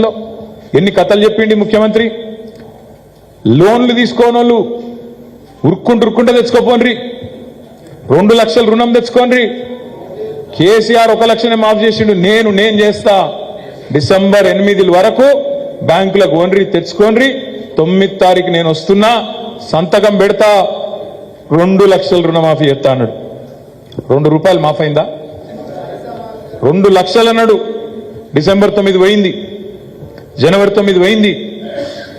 లో ఎన్ని కథలు చెప్పిండి ముఖ్యమంత్రి? లోన్లు తీసుకోని వాళ్ళు ఉరుక్కుంటూ ఉరుక్కుంటే తెచ్చుకోపోండ్రి. రెండు లక్షల రుణం తెచ్చుకోండి కేసీఆర్ ఒక లక్షనే మాఫ్ చేసిండు. నేను నేను చేస్తా. డిసెంబర్ ఎనిమిది వరకు బ్యాంకులకు ఓన్రి తెచ్చుకోండి తొమ్మిది తారీఖు నేను వస్తున్నా సంతకం పెడతా రెండు లక్షల రుణమాఫీ చేస్తా అన్నాడు. రెండు రూపాయలు మాఫ్ అయిందా రెండు లక్షలు అన్నాడు. డిసెంబర్ తొమ్మిది పోయింది. జనవరి తొమ్మిది పోయింది.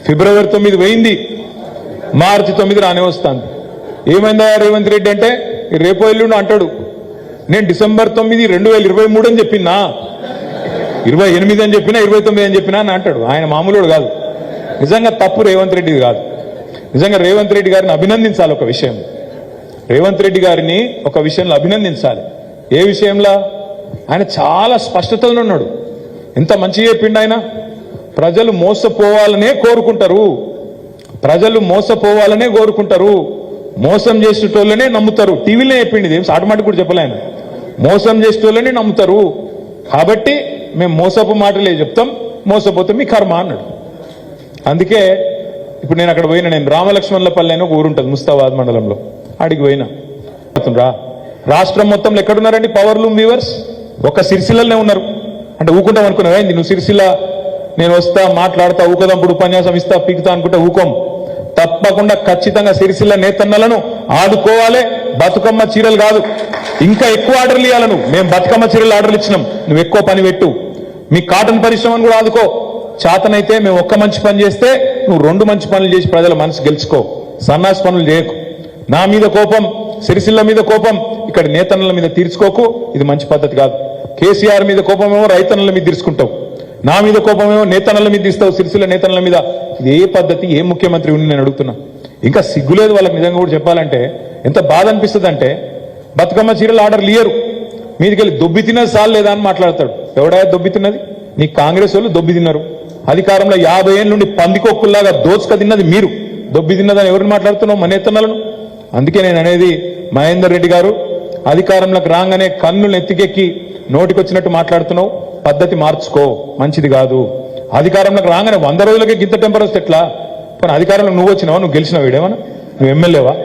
ఫిబ్రవరి తొమ్మిది పోయింది. మార్చి తొమ్మిది రానే వస్తాను ఏమైందా రేవంత్ రెడ్డి అంటే రేపో రేపు ఎల్లుండి అంటాడు. నేను డిసెంబర్ తొమ్మిది రెండు వేల ఇరవై మూడు అని చెప్పినా ఇరవై ఎనిమిది అని చెప్పినా ఇరవై తొమ్మిది అని చెప్పినా అని అంటాడు. ఆయన మామూలుడు కాదు. నిజంగా తప్పు రేవంత్ రెడ్డిది కాదు. నిజంగా రేవంత్ రెడ్డి గారిని అభినందించాలి ఒక విషయం. రేవంత్ రెడ్డి గారిని ఒక విషయంలో అభినందించాలి. ఏ విషయంలో? ఆయన చాలా స్పష్టతలో ఉన్నాడు. ఎంత మంచి చెప్పిండు ఆయన? ప్రజలు మోసపోవాలనే కోరుకుంటారు. ప్రజలు మోసపోవాలనే కోరుకుంటారు. మోసం చేసేటోళ్ళనే నమ్ముతారు. టీవీలో చెప్పింది ఏం ఆటోమేటిక్ కూడా చెప్పలేను మోసం చేసేటోళ్ళనే నమ్ముతారు. కాబట్టి మేము మోసపు మాటలే చెప్తాం. మోసపోతే మీ కర్మ అన్నాడు. అందుకే ఇప్పుడు నేను అక్కడ పోయినా నేను రామలక్ష్మణులపల్లి అని ఒక ఊరు ఉంటుంది ముస్తాబాద్ మండలంలో. ఆడికి పోయినా. రా. రాష్ట్రం మొత్తంలో ఎక్కడున్నారండి? పవర్ లూమ్ వీవర్స్ ఒక సిరిసిల్లనే ఉన్నారు. అంటే ఊకుంటాం అనుకున్నావా నువ్వు సిరిసిల్ల నేను వస్తా మాట్లాడతా ఊకదంపుడు ఉపన్యాసం ఇస్తా పీకుతా అనుకుంటే ఊకం. తప్పకుండా ఖచ్చితంగా సిరిసిల్ల నేతన్నలను ఆడుకోవాలి. బతుకమ్మ చీరలు కాదు. ఇంకా ఎక్కువ ఆర్డర్లు ఇవ్వాలను మేము బతుకమ్మ చీరలు ఆర్డర్లు ఇచ్చినాం. నువ్వు ఎక్కువ పని పెట్టు. మీ కాటన్ పరిశ్రమను కూడా ఆదుకో. చేతనైతే మేము ఒక్క మంచి పని చేస్తే నువ్వు రెండు మంచి పనులు చేసి ప్రజల మనసు గెలుచుకో. సన్నాసి పనులు చేయకు. నా మీద కోపం సిరిసిల్ల మీద కోపం ఇక్కడ నేతన్నల మీద తీర్చుకోకు. ఇది మంచి పద్ధతి కాదు. కేసీఆర్ మీద కోపమేమో రైతన్నల మీద తీర్చుకుంటావు. నా మీద కోపమేమో నేతనల మీద తీస్తావు సిరిసిల్ల నేతనల మీద. ఇది ఏ పద్ధతి ఏ ముఖ్యమంత్రి ఉండి నేను అడుగుతున్నా. ఇంకా సిగ్గులేదు వాళ్ళకి నిజంగా కూడా చెప్పాలంటే ఎంత బాధ అనిపిస్తుంది అంటే బతుకమ్మ చీరలు ఆర్డర్ లేయరు. మీదికెళ్ళి దొబ్బి తిన్నది సాల్ లేదా అని మాట్లాడతాడు. ఎవడా దొబ్బి తిన్నది? నీ కాంగ్రెస్ వాళ్ళు దొబ్బి తిన్నారు. అధికారంలో యాభై ఏళ్ళ నుండి పందికొక్కుల్లాగా దోచుక తిన్నది మీరు. దొబ్బి తిన్నదని ఎవరిని మాట్లాడుతున్నావు? మన నేతన్నలను. అందుకే నేను అనేది మహేందర్ రెడ్డి గారు అధికారంలోకి రాగానే కన్నులు ఎత్తికెక్కి నోటికొచ్చినట్టు మాట్లాడుతున్నావు. పద్ధతి మార్చుకో. మంచిది కాదు. అధికారంలోకి రాగానే వంద రోజులకే గింత టెంపర్ వస్తే ఎట్లా? కానీ అధికారంలో నువ్వు వచ్చినావా? నువ్వు గెలిచినావు? ఏమన్నా నువ్వు ఎమ్మెల్యేవా?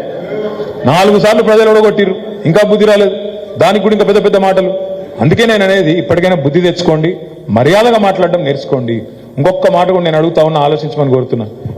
నాలుగు సార్లు ప్రజలు ఓడగొట్టిర్రు. ఇంకా బుద్ధి రాలేదు. దానికి కూడా ఇంకా పెద్ద పెద్ద మాటలు. అందుకే నేను అనేది ఇప్పటికైనా బుద్ధి తెచ్చుకోండి. మర్యాదగా మాట్లాడడం నేర్చుకోండి. ఇంకొక మాట కూడా నేను అడుగుతా ఉన్నా ఆలోచించమని కోరుతున్నా.